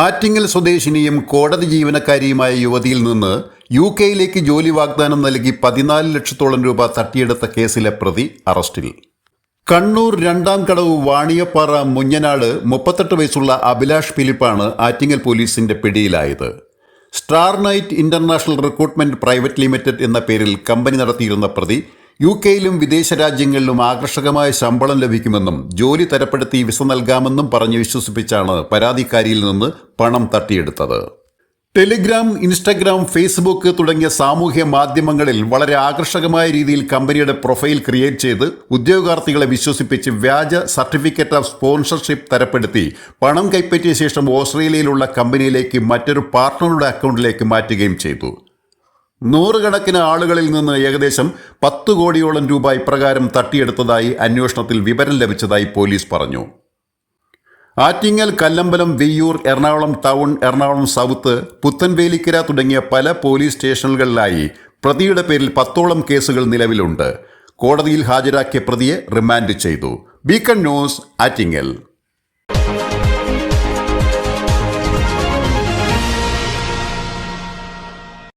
ആറ്റിങ്ങൽ സ്വദേശിനിയും കോടതി ജീവനക്കാരിയുമായ യുവതിയിൽ നിന്ന് യു കെയിലേക്ക് ജോലി വാഗ്ദാനം നൽകി പതിനാല് ലക്ഷത്തോളം രൂപ തട്ടിയെടുത്ത കേസിലെ പ്രതി അറസ്റ്റിൽ. കണ്ണൂർ രണ്ടാം കടവ് വാണിയപ്പാറ മുഞ്ഞനാട് മുപ്പത്തെട്ട് വയസ്സുള്ള അഭിലാഷ് ഫിലിപ്പാണ് ആറ്റിങ്ങൽ പോലീസിന്റെ പിടിയിലായത്. Star night international recruitment private limited എന്ന പേരിൽ കമ്പനി നടത്തിയിരുന്ന പ്രതി യു കെയിലും വിദേശ രാജ്യങ്ങളിലും ആകർഷകമായ ശമ്പളം ലഭിക്കുമെന്നും ജോലി തരപ്പെടുത്തി വിസ നൽകാമെന്നും പറഞ്ഞ് വിശ്വസിപ്പിച്ചാണ് പരാതിക്കാരിയിൽ നിന്ന് പണം തട്ടിയെടുത്തത്. ടെലിഗ്രാം ഇൻസ്റ്റഗ്രാം ഫേസ്ബുക്ക് തുടങ്ങിയ സാമൂഹ്യ മാധ്യമങ്ങളിൽ വളരെ ആകർഷകമായ രീതിയിൽ കമ്പനിയുടെ പ്രൊഫൈൽ ക്രിയേറ്റ് ചെയ്ത് ഉദ്യോഗാർത്ഥികളെ വിശ്വസിപ്പിച്ച് വ്യാജ സർട്ടിഫിക്കറ്റ് ഓഫ് സ്പോൺസർഷിപ്പ് തരപ്പെടുത്തി പണം കൈപ്പറ്റിയ ശേഷം ഓസ്ട്രേലിയയിലുള്ള കമ്പനിയിലേക്ക് മറ്റൊരു പാർട്ട്ണറുടെ അക്കൗണ്ടിലേക്ക് മാറ്റുകയും ചെയ്തു. നൂറുകണക്കിന് ആളുകളിൽ നിന്ന് ഏകദേശം പത്ത് കോടിയോളം രൂപ ഇപ്രകാരം തട്ടിയെടുത്തതായി അന്വേഷണത്തിൽ വിവരം ലഭിച്ചതായി പോലീസ് പറഞ്ഞു. ആറ്റിങ്ങൽ കല്ലമ്പലം വെയ്യൂർ എറണാകുളം ടൗൺ എറണാകുളം സൗത്ത് പുത്തൻവേലിക്കര തുടങ്ങിയ പല പോലീസ് സ്റ്റേഷനുകളിലായി പ്രതിയുടെ പേരിൽ പത്തോളം കേസുകൾ നിലവിലുണ്ട്. കോടതിയിൽ ഹാജരാക്കിയ പ്രതിയെ റിമാൻഡ് ചെയ്തു. Beacon news Attingal.